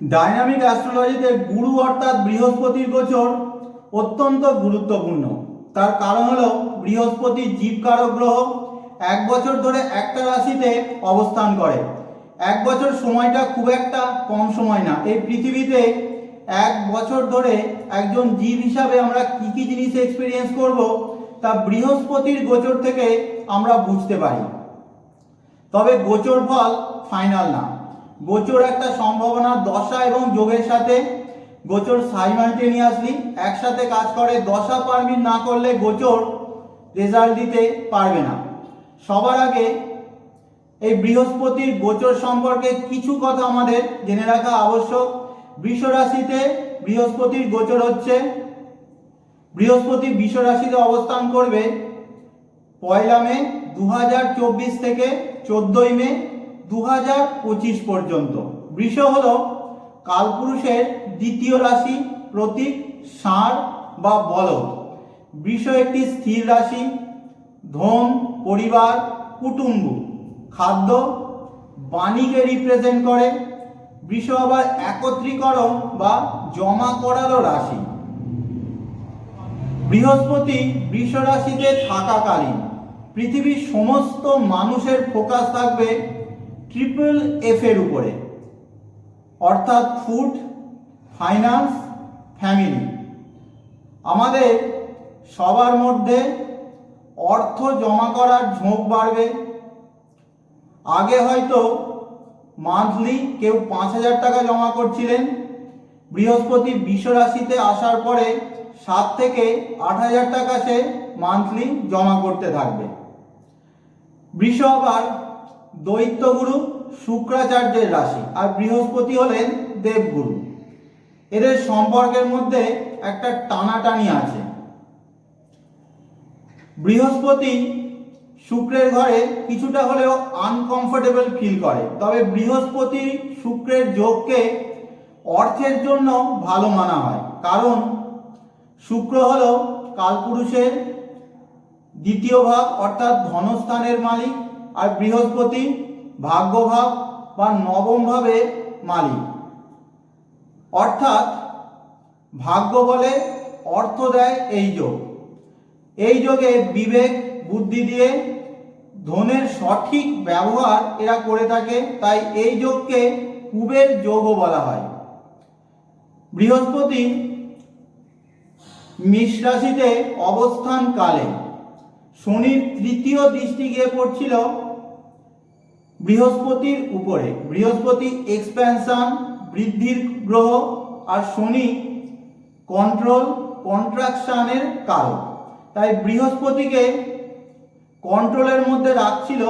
Dynamic অ্যাস্ট্রোলজিতে গুরু অর্থাৎ বৃহস্পতির গোচর অত্যন্ত গুরুত্বপূর্ণ। তার কারণ হলো বৃহস্পতি জীবকারক গ্রহ এক বছর ধরে একটা রাশিতে অবস্থান করে। এক বছর সময়টা খুব একটা কম সময় না। এই পৃথিবীতে এক বছর ধরে একজন জীব হিসাবে আমরা কি কি জিনিস এক্সপিরিয়েন্স করব তা বৃহস্পতির গোচর থেকে আমরা বুঝতে পারি। তবে গোচর ফল ফাইনাল না। গোচর একটা সম্ভাবনা, দশা এবং যোগের সাথে গোচর সাইমাল্টেনিয়াসলি একসাথে কাজ করে, দশা পারমিট না করলে গোচর রেজাল্ট দিতে পারবে না। সবার আগে এই বৃহস্পতির গোচর সম্পর্কে কিছু কথা আমাদের জেনে রাখা আবশ্যক। বৃষ রাশিতে বৃহস্পতির গোচর হচ্ছে, বৃহস্পতি বৃষ অবস্থান করবে পয়লা মে দু হাজার চব্বিশ থেকে চোদ্দই মে দু হাজার পঁচিশ পর্যন্ত। বৃষ হল কালপুরুষের দ্বিতীয় রাশি প্রতীক, ষাঁড় বা বলদ। বৃষ একটি স্থির রাশি, ধন, পরিবার, কুটুম্ব। খাদ্য বাণীকে রিপ্রেজেন্ট করে। বৃষ আবার একত্রীকরণ বা জমা করারও রাশি। বৃহস্পতি বৃষ রাশিতে থাকাকালীন। পৃথিবীর সমস্ত মানুষের ফোকাস থাকবে ট্রিপল এফ এর উপরে। অর্থাৎ ফুড ফাইন্যান্স ফ্যামিলি আমাদের সবার মধ্যে অর্থ জমা করার ঝোঁক বাড়বে। আগে হয়তো মান্থলি কেউ পাঁচ হাজার টাকা জমা করছিলেন। বৃহস্পতি রাশিতে আসার পরে সাত থেকে আট হাজার টাকা সে মান্থলি জমা করতে থাকবে। বৃষ আবার দৈত্যগুরু শুক্রাচার্যের রাশি আর বৃহস্পতি হলেন দেবগুরু। এদের সম্পর্কের মধ্যে একটা টানাটানি আছে। বৃহস্পতি শুক্রের ঘরে কিছুটা হলেও আনকমফোর্টেবল ফিল করে, তবে বৃহস্পতি শুক্রের যোগকে অর্থের জন্য ভালো মানা হয়, কারণ শুক্র হল কালপুরুষের দ্বিতীয় ভাগ, অর্থাৎ ধনস্থানের মালিক। আর বৃহস্পতি ভাগ্যভাব বা নবম ভাবের মালিক। অর্থাৎ ভাগ্য বলে অর্থ দেয় এই যোগ। এই যোগে বিবেক, বুদ্ধি দিয়ে ধনের সঠিক ব্যবহার এরা করে থাকে, তাই এই যোগকে কুবের যোগও বলা হয়। বৃহস্পতি মিষ রাশিতে অবস্থান কালে শনির তৃতীয় দৃষ্টি গিয়ে পড়ছিল বৃহস্পতির উপরে, বৃহস্পতি এক্সপ্যানশন বৃদ্ধির গ্রহ আর শনি কন্ট্রোল কন্ট্রাকশনের কারক। তাই বৃহস্পতিকে কন্ট্রোলের মধ্যে রাখছিল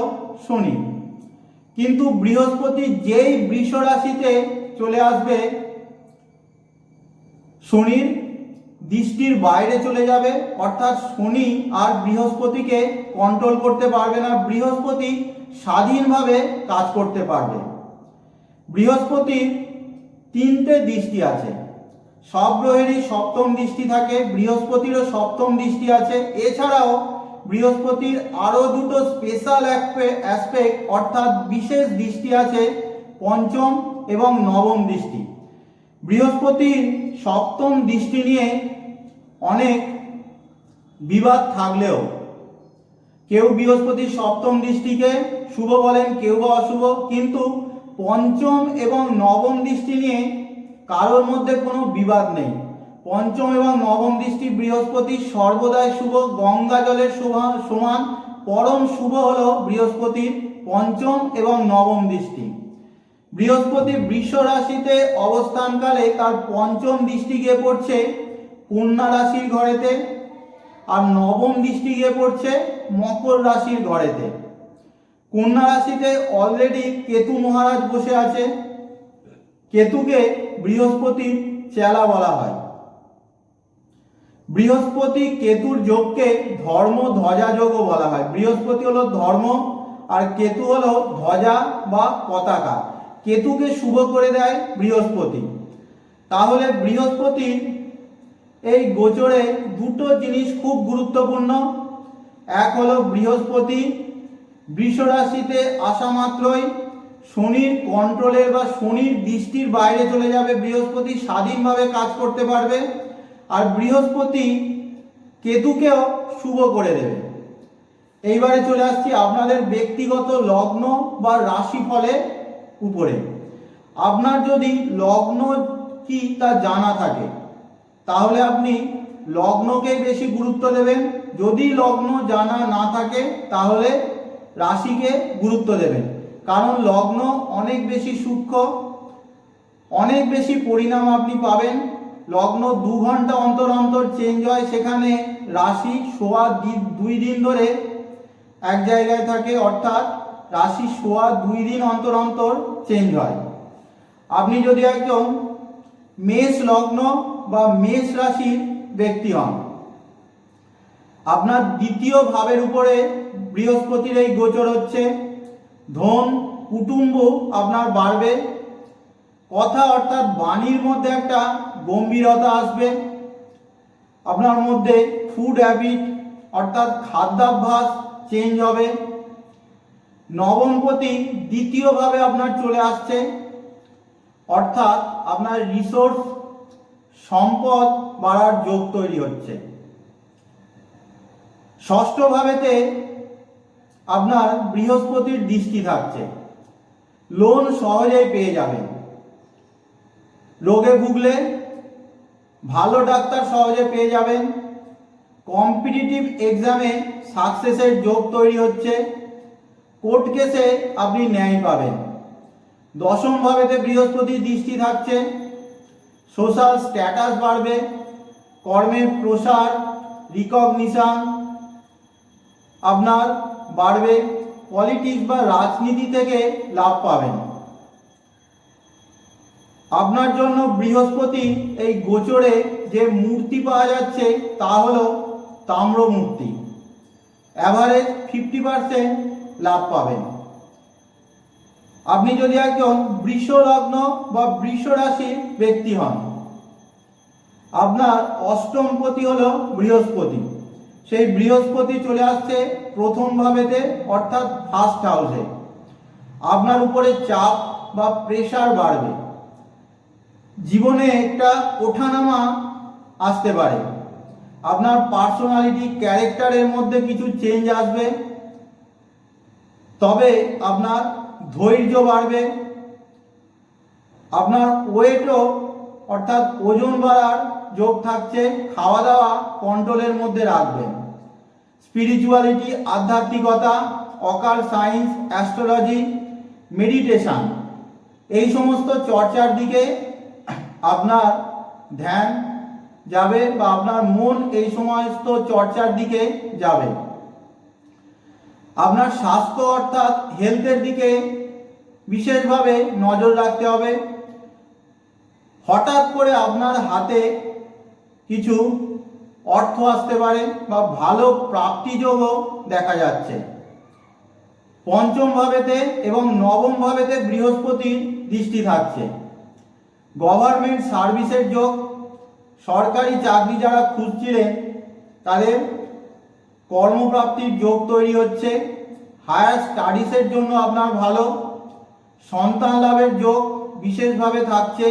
শনি। কিন্তু বৃহস্পতি যেই বৃষ রাশিতে চলে আসবে, শনির দৃষ্টির বাইরে চলে যাবে, অর্থাৎ শনি আর বৃহস্পতিকে কন্ট্রোল করতে পারবে না, বৃহস্পতি স্বাধীনভাবে কাজ করতে পারবে। বৃহস্পতির তিনটে দৃষ্টি আছে। সব গ্রহেরই সপ্তম দৃষ্টি থাকে, বৃহস্পতিরও সপ্তম দৃষ্টি আছে। এছাড়াও বৃহস্পতির আরও দুটো স্পেশাল অ্যাসপেক্ট অর্থাৎ বিশেষ দৃষ্টি আছে, পঞ্চম এবং নবম দৃষ্টি। বৃহস্পতির সপ্তম দৃষ্টি নিয়ে অনেক বিবাদ থাকলেও কেউ বৃহস্পতির সপ্তম দৃষ্টিকে শুভ বলেন, কেউ বা অশুভ, কিন্তু পঞ্চম এবং নবম দৃষ্টি নিয়ে কারোর মধ্যে কোনো বিবাদ নেই। পঞ্চম এবং নবম দৃষ্টি বৃহস্পতি সর্বদাই শুভ, গঙ্গা জলের সমান, পরম শুভ হল বৃহস্পতির পঞ্চম এবং নবম দৃষ্টি। বৃহস্পতি বৃষ রাশিতে অবস্থানকালে তার পঞ্চম দৃষ্টি গিয়ে পড়ছে কন্যা রাশির ঘরেতে আর নবম দৃষ্টি গিয়ে পড়ছে মকর রাশির ঘরেতে। কন্যা রাশিতে অলরেডি কেতু মহারাজ বসে আছে। কেতুকে বৃহস্পতির চেলা বলা হয়। বৃহস্পতি কেতুর যোগকে ধর্ম ধ্বজা যোগও বলা হয়। বৃহস্পতি হলো ধর্ম আর কেতু হলো ধ্বজা বা পতাকা। কেতুকে শুভ করে দেয় বৃহস্পতি। তাহলে বৃহস্পতির এই গোচরে দুটো জিনিস খুব গুরুত্বপূর্ণ। এক হলো বৃহস্পতি বৃষ রাশিতে আসা মাত্রই শনির কন্ট্রোলের বা শনির দৃষ্টির বাইরে চলে যাবে, বৃহস্পতি স্বাধীনভাবে কাজ করতে পারবে। আর বৃহস্পতি কেতুকেও শুভ করে দেবে। এইবারে চলে আসছি আপনাদের ব্যক্তিগত লগ্ন বা রাশি ফলের উপরে। আপনার যদি লগ্ন কি তা জানা থাকে তাহলে আপনি লগ্নকে বেশি গুরুত্ব দেবেন। যদি লগ্ন জানা না থাকে, তাহলে রাশিকে গুরুত্ব দেবেন। কারণ লগ্ন অনেক বেশি সূক্ষ্ম, অনেক বেশি পরিণাম আপনি পাবেন। লগ্ন দু ঘণ্টা অন্তর অন্তর চেঞ্জ হয়। সেখানে রাশি সোয়া দুই দিন ধরে এক জায়গায় থাকে। অর্থাৎ রাশি সোয়া দুই দিন অন্তর অন্তর চেঞ্জ হয়। আপনি যদি একজন মেষ লগ্ন বা মেষ রাশির ব্যক্তি হন। আপনার দ্বিতীয় ভাবের উপরে বৃহস্পতির এই গোচর হচ্ছে, ধন, কুটুম্ব আপনার বাড়বে। কথা অর্থাৎ বাণীর মধ্যে একটা গম্ভীরতা আসবে। আপনার মধ্যে ফুড হ্যাবিট অর্থাৎ খাদ্যাভ্যাস চেঞ্জ হবে। নবমপতি দ্বিতীয়ভাবে আপনার চলে আসছে। অর্থাৎ আপনার রিসোর্স সম্পদ বাড়ার যোগ তৈরি হচ্ছে। ষষ্ঠ ভাবেতে আপনার বৃহস্পতির দৃষ্টি থাকছে। লোন সহজেই পেয়ে যাবেন। রোগে ভুগলে ভালো ডাক্তার সহজে পেয়ে যাবেন। কম্পিটিটিভ এক্সামে সাকসেসের যোগ তৈরি হচ্ছে। কোর্ট কেসে আপনি ন্যায় পাবেন। দশম ভাবেতে বৃহস্পতির দৃষ্টি থাকছে। সোশ্যাল স্ট্যাটাস বাড়বে, কর্মের প্রসার রিকগনিশন আপনার বাড়বে পলিটিক্স বা রাজনীতি থেকে লাভ পাবেন। আপনার জন্য বৃহস্পতি এই গোচরে যে মূর্তি পাওয়া যাচ্ছে তা হলো তাম্র মূর্তি অ্যাভারেজ ফিফটি পার্সেন্ট লাভ পাবেন। আপনি যদি একজন বৃষ লগ্ন বা বৃষ রাশির ব্যক্তি হন, আপনার অষ্টমপতি হল বৃহস্পতি। সেই বৃহস্পতি চলে আসছে প্রথম ভাবেতে, অর্থাৎ ফার্স্ট হাউসে আপনার উপরে চাপ বা প্রেশার বাড়বে। জীবনে একটা ওঠানামা আসতে পারে। আপনার পার্সোনালিটি ক্যারেক্টারের মধ্যে কিছু চেঞ্জ আসবে। তবে আপনার ধৈর্য বাড়বে। আপনার ওয়েটও, অর্থাৎ ওজন বাড়ার যোগ থাকছে খাওয়া দাওয়া কন্ট্রোলের মধ্যে রাখবেন। স্পিরিচুয়ালিটি আধ্যাত্মিকতা অকাল সায়েন্স অ্যাস্ট্রোলজি মেডিটেশন এই সমস্ত চর্চার দিকে আপনার ধ্যান যাবে বা আপনার মন এই সমস্ত চর্চার দিকে যাবে। আপনার স্বাস্থ্য অর্থাৎ হেলথের দিকে বিশেষভাবে নজর রাখতে হবে। হঠাৎ করে আপনার হাতে কিছু অর্থ আসতে পারে বা ভালো প্রাপ্তিযোগও দেখা যাচ্ছে। পঞ্চম ভাবেতে এবং নবম ভাবেতে বৃহস্পতির দৃষ্টি থাকছে। গভর্নমেন্ট সার্ভিসের যোগ সরকারি চাকরি যারা খুঁজছিলেন, তাদের কর্মপ্রাপ্তির যোগ তৈরি হচ্ছে। হায়ার স্টাডিজের জন্য আপনার ভালো। সন্তান লাভের যোগ বিশেষভাবে থাকছে।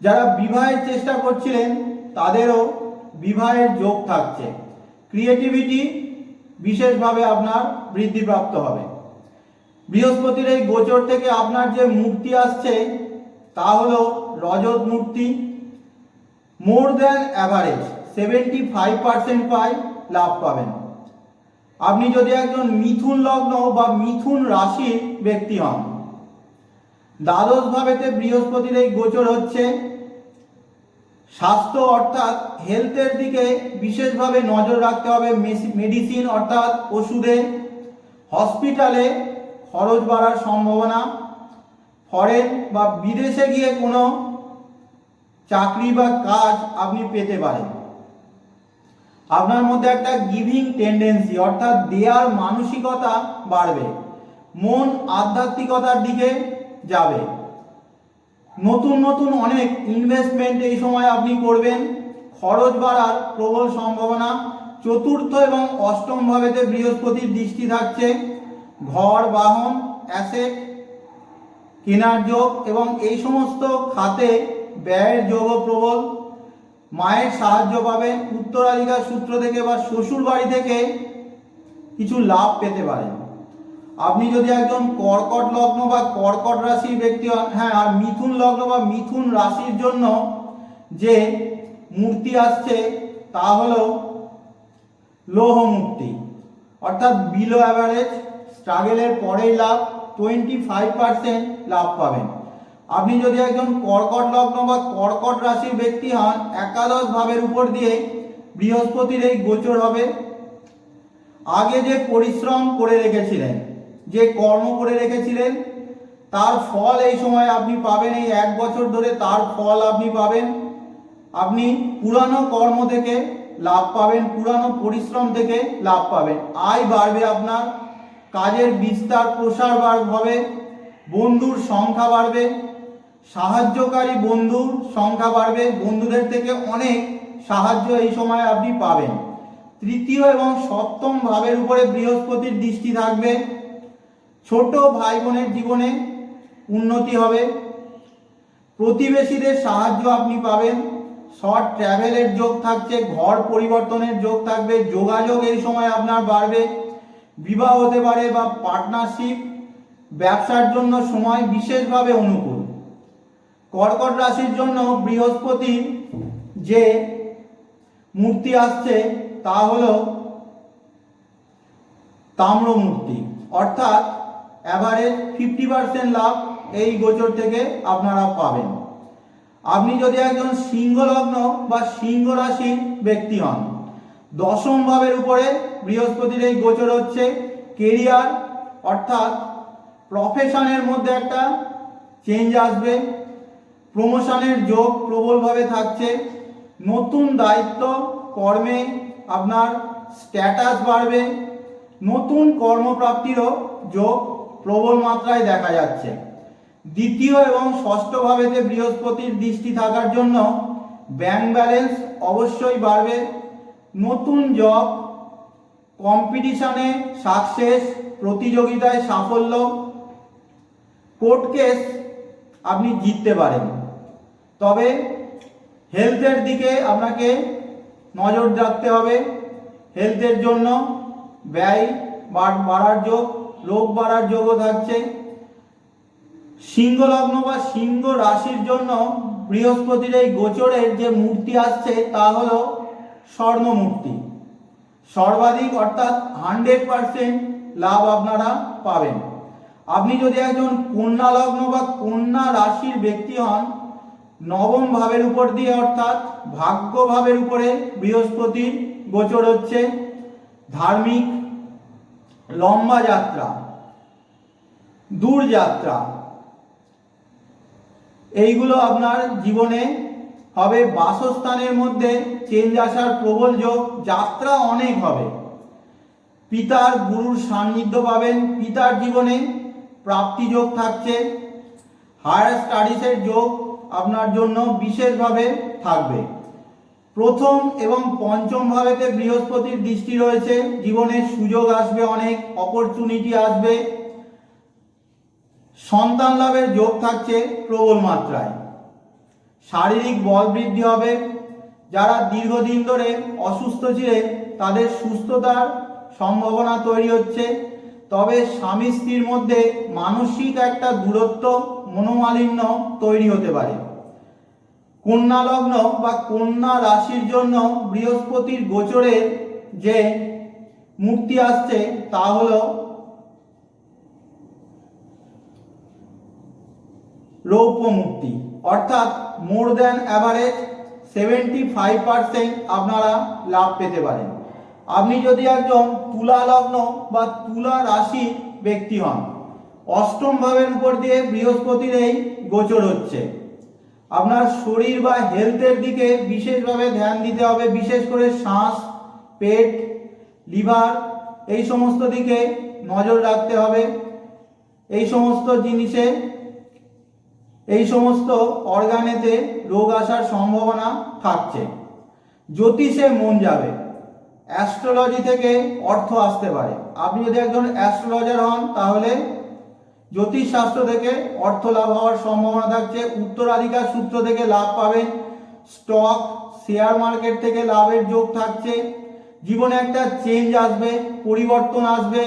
যারা বিবাহের চেষ্টা করছিলেন, তাদেরও বিবাহের যোগ থাকছে। ক্রিয়েটিভিটি বিশেষভাবে আপনার বৃদ্ধিপ্রাপ্ত হবে। বৃহস্পতির এই গোচর থেকে আপনার যে মূর্তি আসছে, তা হলো রজত মূর্তি more than average seventy five percent পাই লাভ পাবেন। আপনি যদি একজন মিথুন লগ্ন বা মিথুন রাশির ব্যক্তি হন দ্বাদশ ভাবেতে বৃহস্পতির এই গোচর হচ্ছে, স্বাস্থ্য অর্থাৎ হেলথের দিকে বিশেষভাবে নজর রাখতে হবে মেডিসিন অর্থাৎ ওষুধে হসপিটালে খরচ বাড়ার সম্ভাবনা ফরেন বা বিদেশে গিয়ে কোনো চাকরি বা কাজ আপনি পেতে পারেন। আপনার মধ্যে একটা গিভিং টেন্ডেন্সি অর্থাৎ দেয়ার মানসিকতা বাড়বে, মন আধ্যাত্মিকতার দিকে যাবে। নতুন নতুন অনেক ইনভেস্টমেন্ট এই সময় আপনি করবেন, খরচ বাড়ার প্রবল সম্ভাবনা, চতুর্থ এবং অষ্টম ভাবেতে বৃহস্পতির দৃষ্টি থাকছে, ঘর, বাহন অ্যাসেট কেনার যোগ এবং এই সমস্ত খাতে ব্যয়ের যোগও প্রবল। মায়ের সাহায্য পাবেন, উত্তরাধিকার সূত্র থেকে বা শ্বশুর বাড়ি থেকে কিছু লাভ পেতে পারেন। আপনি যদি একজন কর্কট লগ্ন বা কর্কট রাশির ব্যক্তি হ্যাঁ আর মিথুন লগ্ন বা মিথুন রাশির জন্য যে মূর্তি আসছে, তা হলো লৌহ মূর্তি। অর্থাৎ বিলো অ্যাভারেজ স্ট্রাগেলের পরেই লাভ টোয়েন্টি ফাইভ পার্সেন্ট লাভ পাবেন। আপনি যদি একজন কর্কট লগ্ন বা কর্কট রাশির ব্যক্তি হন, একাদশ ভাবের উপর দিয়ে বৃহস্পতির এই গোচর হবে। আগে যে পরিশ্রম করে রেখেছিলেন, যে কর্ম করে রেখেছিলেন, তার ফল এই সময় আপনি পাবেন, এই এক বছর ধরে তার ফল আপনি পাবেন। আপনি পুরানো কর্ম থেকে লাভ পাবেন, পুরানো পরিশ্রম থেকে লাভ পাবেন। আয় বাড়বে আপনার, কাজের বিস্তার, প্রসার হবে, বন্ধুর সংখ্যা বাড়বে। সাহায্যকারী বন্ধুর সংখ্যা বাড়বে, বন্ধুদের থেকে অনেক সাহায্য এই সময় আপনি পাবেন। তৃতীয় এবং সপ্তম ভাবের উপরে বৃহস্পতির দৃষ্টি থাকবে। ছোট ভাই বোনের জীবনে উন্নতি হবে। প্রতিবেশীদের সাহায্য আপনি পাবেন। শর্ট ট্র্যাভেলের যোগ থাকছে, ঘর পরিবর্তনের যোগ থাকবে, যোগাযোগ এই সময় আপনার বাড়বে। বিবাহ হতে পারে বা পার্টনারশিপ, ব্যবসার জন্য সময় বিশেষভাবে অনুকূল। কর্কট রাশির জন্য বৃহস্পতির যে মূর্তি আসছে তা হলো তাম্র মূর্তি অর্থাৎ অ্যাভারেজ ফিফটি পার্সেন্ট লাভ এই গোচর থেকে আপনারা পাবেন। আপনি যদি একজন সিংহ লগ্ন বা সিংহ রাশির ব্যক্তি হন, দশম ভাবের উপরে বৃহস্পতির এই গোচর হচ্ছে কেরিয়ার অর্থাৎ প্রফেশনের মধ্যে একটা চেঞ্জ আসবে। প্রমোশনের যোগ প্রবলভাবে থাকছে। নতুন দায়িত্ব কর্মে আপনার স্ট্যাটাস বাড়বে। নতুন কর্মপ্রাপ্তিরও যোগ প্রবল মাত্রায় দেখা যাচ্ছে। দ্বিতীয় এবং ষষ্ঠভাবেতে বৃহস্পতির দৃষ্টি থাকার জন্য ব্যাংক ব্যালেন্স অবশ্যই বাড়বে। নতুন জব কম্পিটিশনে সাকসেস প্রতিযোগিতায় সাফল্য। কোর্ট কেস আপনি জিততে পারেন। তবে হেলথের দিকে আপনাকে নজর রাখতে হবে। হেলথের জন্য ব্যয় বাড়- বাড়ার যোগ, রোগ বাড়ার যোগও থাকছে। সিংহ লগ্ন বা সিংহ রাশির জন্য বৃহস্পতির এই গোচরের যে মূর্তি আসছে তা হলো স্বর্ণ মূর্তি। সর্বাধিক অর্থাৎ হান্ড্রেড পারসেন্ট লাভ আপনারা পাবেন। আপনি যদি একজন কন্যা লগ্ন বা কন্যা রাশির ব্যক্তি হন নবম ভাবের উপর দিয়ে অর্থাৎ ভাগ্য ভাবের উপরে বৃহস্পতির গোচর হচ্ছে। ধার্মিক লম্বা যাত্রা, দূর যাত্রা। এইগুলো আপনার জীবনে হবে। বাসস্থানের মধ্যে চেঞ্জ আসার প্রবল যোগ, যাত্রা অনেক হবে। পিতার গুরুর সান্নিধ্য পাবেন। পিতার জীবনে প্রাপ্তি যোগ থাকছে। হায়ার স্টাডিজের যোগ আপনার জন্য বিশেষভাবে থাকবে। প্রথম এবং পঞ্চম ভাবেতে বৃহস্পতির দৃষ্টি রয়েছে। জীবনের সুযোগ আসবে অনেক অপরচুনিটি আসবে। সন্তান লাভের যোগ থাকছে প্রবল মাত্রায়। শারীরিক বল বৃদ্ধি হবে। যারা দীর্ঘদিন ধরে অসুস্থ ছিলেন, তাদের সুস্থতার সম্ভাবনা তৈরি হচ্ছে। তবে স্বামী স্ত্রীর মধ্যে মানসিক একটা দূরত্ব মনোমালিন্য তৈরি হতে পারে। কন্যা লগ্ন বা কন্যা রাশির জন্য বৃহস্পতির গোচরের যে মূর্তি আসছে, তা হল রৌপ্য মূর্তি। অর্থাৎ more than average seventy five percent আপনারা লাভ পেতে পারেন। আপনি যদি একজন তুলা লগ্ন বা তুলা রাশির ব্যক্তি হন অষ্টম ভাবের উপর দিয়ে বৃহস্পতির এই গোচর হচ্ছে। আপনার শরীর বা হেলথের দিকে বিশেষভাবে ধ্যান দিতে হবে, বিশেষ করে শ্বাস, পেট, লিভার, এই সমস্ত দিকে নজর রাখতে হবে। এই সমস্ত জিনিসে, এই সমস্ত অর্গানেতে রোগ আসার সম্ভাবনা থাকছে। জ্যোতিষে মন যাবে। অ্যাস্ট্রোলজি থেকে অর্থ আসতে পারে। আপনি যদি একজন অ্যাস্ট্রোলজার হন, তাহলে জ্যোতিষশাস্ত্র থেকে অর্থ লাভ হওয়ার সম্ভাবনা থাকছে। উত্তরাধিকার সূত্র থেকে লাভ পাবেন। স্টক, শেয়ার মার্কেট থেকে লাভের যোগ থাকছে। জীবনে একটা চেঞ্জ আসবে, পরিবর্তন আসবে।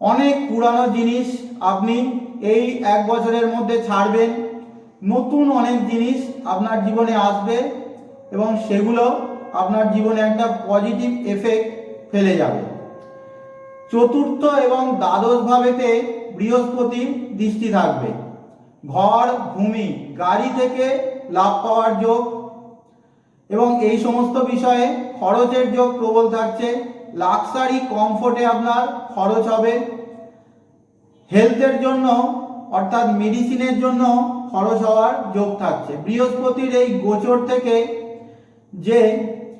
অনেক পুরানো জিনিস আপনি এই এক বছরের মধ্যে ছাড়বেন। নতুন অনেক জিনিস আপনার জীবনে আসবে এবং সেগুলো আপনার জীবনে একটা পজিটিভ এফেক্ট ফেলে যাবে। চতুর্থ এবং দ্বাদশ ভাবেতে বৃহস্পতি দৃষ্টি থাকবে। ঘর, ভূমি, গাড়ি থেকে লাভ পাওয়ার যোগ এবং এই সমস্ত বিষয়ে খরচের যোগ প্রবল থাকছে। লাক্সারি কমফোর্টে আপনার খরচ হবে। হেলথের জন্য, অর্থাৎ মেডিসিনের জন্য খরচ হওয়ার যোগ থাকছে। বৃহস্পতির এই গোচর থেকে যে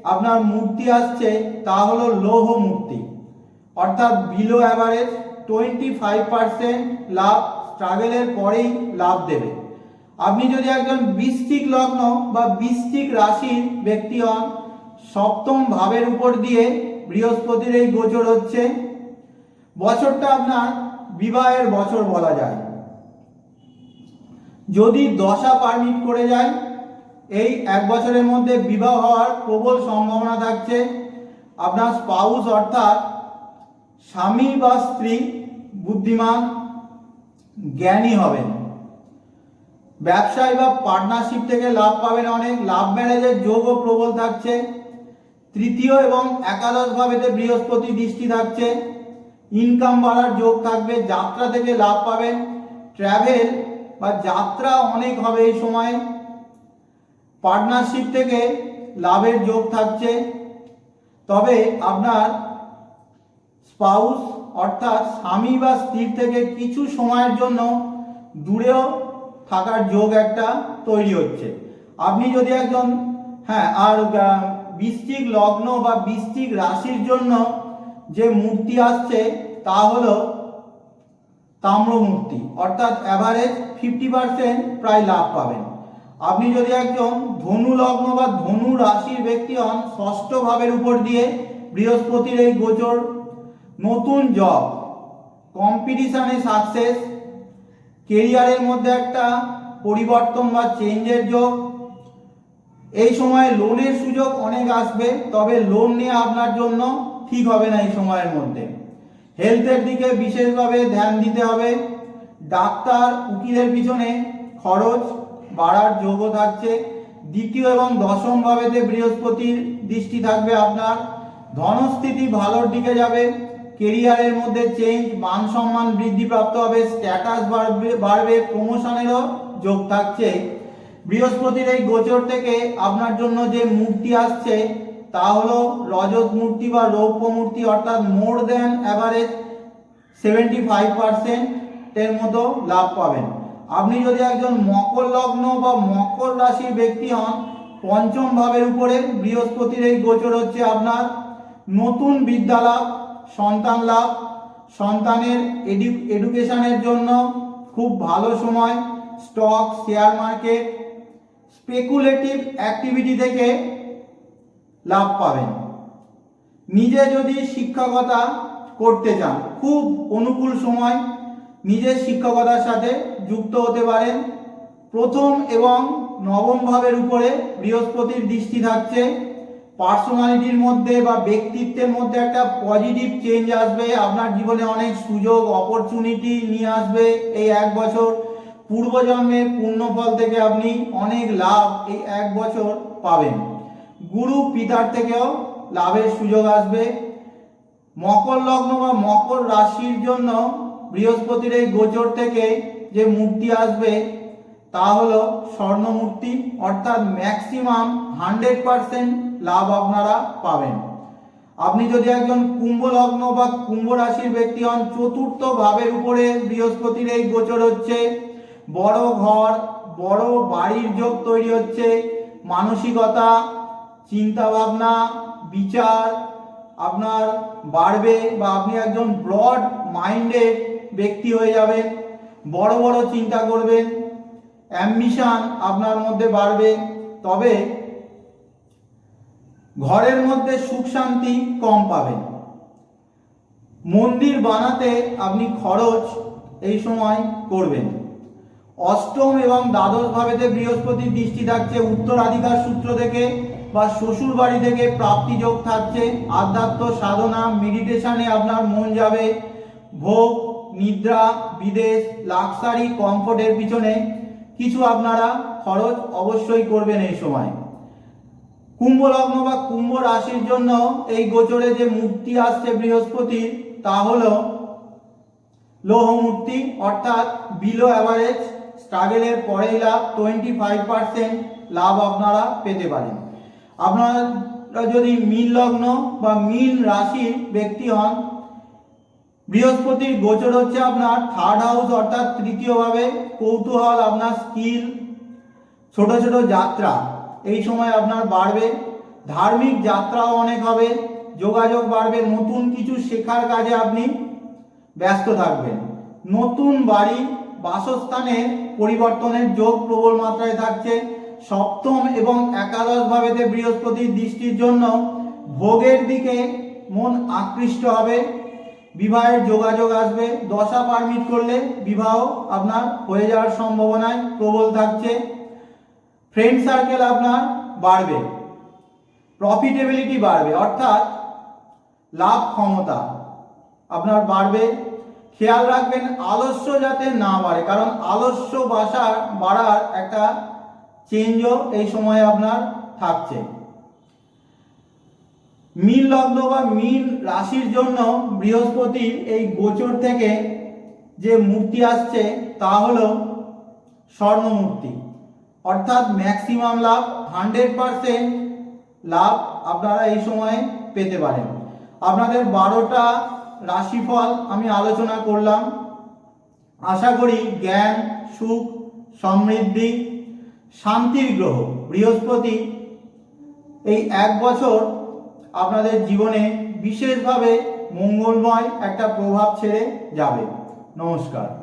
আপনার মূর্তি আসছে তা হলো লৌহ মূর্তি অর্থাৎ below average twenty five percent লাভ স্ট্রাগলের পরেই লাভ দেবে। আপনি যদি একজন বৃশ্চিক লগ্ন বা বৃশ্চিক রাশির ব্যক্তি হন, সপ্তম ভাবের উপর দিয়ে বৃহস্পতির এই গোচর হচ্ছে। বছরটা আপনার বিবাহের বছর বলা যায়। যদি দশা পারমিট করে যায়, এই এক বছরের মধ্যে বিবাহ হওয়ার প্রবল সম্ভাবনা থাকছে। আপনার স্পাউস অর্থাৎ স্বামী বা স্ত্রী বুদ্ধিমান, জ্ঞানী হবেন। ব্যবসায় বা পার্টনারশিপ থেকে লাভ পাবেন অনেক। লাভ ম্যারেজের যোগও প্রবল থাকছে। তৃতীয় এবং একাদশ ভাবেতে বৃহস্পতি দৃষ্টি থাকছে। ইনকাম বাড়ার যোগ থাকবে। যাত্রা থেকে লাভ পাবেন। ট্রাভেল বা যাত্রা অনেক হবে এই সময়। পার্টনারশিপ থেকে লাভের যোগ থাকছে। তবে আপনার স্পাউস অর্থাৎ স্বামী বা স্ত্রীর থেকে কিছু সময়ের জন্য দূরেও থাকার যোগ একটা তৈরি হচ্ছে। আপনি যদি একজন হ্যাঁ আর বৃশ্চিক লগ্ন বা বৃষ্টিক রাশির জন্য যে মূর্তি আসছে, তা হলো তাম্র মূর্তি, অর্থাৎ অ্যাভারেজ ফিফটি পার্সেন্ট প্রায় লাভ পাবেন। আপনি যদি একজন ধনু লগ্ন বা ধনু রাশির ব্যক্তি হন, ষষ্ঠ ভাবের উপর দিয়ে বৃহস্পতির এই গোচর নতুন জব কম্পিটিশনে সাকসেস কেরিয়ারের মধ্যে একটা পরিবর্তন বা চেঞ্জের যোগ। এই সময় লোনের সুযোগ অনেক আসবে, তবে লোন নিয়ে আপনার জন্য ঠিক হবে না এই সময়ের মধ্যে। হেলথের দিকে বিশেষভাবে ধ্যান দিতে হবে। ডাক্তার, উকিলের পিছনে খরচ বাড়ার যোগও থাকছে। দ্বিতীয় এবং দশম ভাবেতে বৃহস্পতির দৃষ্টি থাকবে আপনার। ধনস্থিতি ভালোর দিকে যাবে। কেরিয়ারের মধ্যে চেঞ্জ মান সম্মান বৃদ্ধিপ্রাপ্ত হবে স্ট্যাটাস বাড়বে বাড়বে প্রমোশনেরও যোগ থাকছে। বৃহস্পতির এই গোচর থেকে আপনার জন্য যে মূর্তি আসছে, তা হলো রজত মূর্তি বা রৌপ্য মূর্তি, অর্থাৎ more than average seventy five পার্সেন্টের মতো লাভ পাবেন। আপনি যদি একজন মকর লগ্ন বা মকর রাশির ব্যক্তি হন, পঞ্চম ভাবের উপরে বৃহস্পতির এই গোচর হচ্ছে আপনার নতুন বিদ্যা লাভ সন্তান লাভ। সন্তানের এডু- এডুকেশনের জন্য খুব ভালো সময়, stock, share market, speculative activity থেকে লাভ পাবেন। নিজে যদি শিক্ষকতা করতে চান, খুব অনুকূল সময় নিজের শিক্ষকতার সাথে যুক্ত হতে পারেন। প্রথম এবং নবম ভাবের উপরে বৃহস্পতির দৃষ্টি থাকছে। পার্সোনালিটির মধ্যে বা ব্যক্তিত্বের মধ্যে একটা পজিটিভ চেঞ্জ আসবে, আপনার জীবনে অনেক সুযোগ অপরচুনিটি নিয়ে আসবে এই এক বছর। পূর্বজন্মের পুণ্যফল থেকে আপনি অনেক লাভ এই এক বছর পাবেন। গুরু পিতার থেকেও লাভের সুযোগ আসবে। মকর লগ্ন বা মকর রাশির জন্য বৃহস্পতির এই গোচর থেকে যে মূর্তি আসবে, তা হলো স্বর্ণ মূর্তি অর্থাৎ ম্যাক্সিমাম হান্ড্রেড পারসেন্ট লাভ আপনারা পাবেন। আপনি যদি একজন কুম্ভ লগ্ন বা কুম্ভ রাশির ব্যক্তি হন, চতুর্থ ভাবের উপরে বৃহস্পতির এই গোচর হচ্ছে, বড় ঘর, বড় বাড়ির যোগ তৈরি হচ্ছে, মানসিকতা চিন্তা ভাবনা বিচার আপনার বাড়বে বা আপনি একজন ব্রড মাইন্ডেড ব্যক্তি হয়ে যাবেন, বড় বড় চিন্তা করবেন, অ্যাম্বিশন আপনার মধ্যে বাড়বে। তবে ঘরের মধ্যে সুখ শান্তি কম পাবেন। মন্দির বানাতে আপনি খরচ এই সময় করবেন। অষ্টম এবং দ্বাদশ ভাবেতে বৃহস্পতির দৃষ্টি থাকছে, উত্তরাধিকার সূত্র থেকে বা শ্বশুর বাড়ি থেকে প্রাপ্তি যোগ থাকছে, আধ্যাত্ম সাধনা, মেডিটেশনে আপনার মন যাবে, ভোগ, নিদ্রা, বিদেশ, লাক্সারি, কমফোর্টের পিছনে কিছু আপনারা খরচ অবশ্যই করবেন এই সময়। কুম্ভ লগ্ন বা কুম্ভ রাশির জন্য এই গোচরে যে মূর্তি আসছে বৃহস্পতির তা হল লৌহ মূর্তি অর্থাৎ বিলো অ্যাভারেজ স্ট্রাগেলের পরেই লাভ টোয়েন্টি ফাইভ পার্সেন্ট লাভ আপনারা পেতে পারেন। আপনারা যদি মীন লগ্ন বা মীন রাশির ব্যক্তি হন, বৃহস্পতির গোচর হচ্ছে আপনার থার্ড হাউস অর্থাৎ তৃতীয়ভাবে কৌতূহল, আপনার স্কিল ছোট ছোট যাত্রা। এই সময় আপনার বাড়বে। ধার্মিক যাত্রাও অনেক হবে। যোগাযোগ বাড়বে। নতুন কিছু শেখার কাজে আপনি ব্যস্ত থাকবেন। নতুন বাড়ি, বাসস্থানে পরিবর্তনের যোগ প্রবল মাত্রায় থাকছে। সপ্তম এবং একাদশ ভাবেতে বৃহস্পতির দৃষ্টির জন্য ভোগের দিকে মন আকৃষ্ট হবে। বিবাহের যোগাযোগ আসবে। দশা পারমিট করলে বিবাহ আপনার হয়ে যাওয়ার সম্ভাবনায় প্রবল থাকছে। ফ্রেন্ড সার্কেল আপনার বাড়বে প্রফিটেবিলিটি বাড়বে, অর্থাৎ লাভ ক্ষমতা আপনার বাড়বে। খেয়াল রাখবেন, আলস্য যাতে না বাড়ে, কারণ আলস্য বাসার, বাড়ার একটা চেঞ্জও এই সময় আপনার থাকছে। মীন লগ্ন বা মীন রাশির জন্য বৃহস্পতির এই গোচর থেকে যে মূর্তি আসছে তা হলো স্বর্ণ মূর্তি অর্থাৎ ম্যাক্সিমাম লাভ হান্ড্রেড পারসেন্ট লাভ আপনারা এই সময়ে পেতে পারেন। আপনাদের বারোটা রাশিফল আমি আলোচনা করলাম। আশা করি জ্ঞান, সুখ, সমৃদ্ধি, শান্তির গ্রহ, বৃহস্পতি এই এক বছর আপনাদের জীবনে বিশেষভাবে মঙ্গলময় একটা প্রভাব ছেড়ে যাবে। নমস্কার।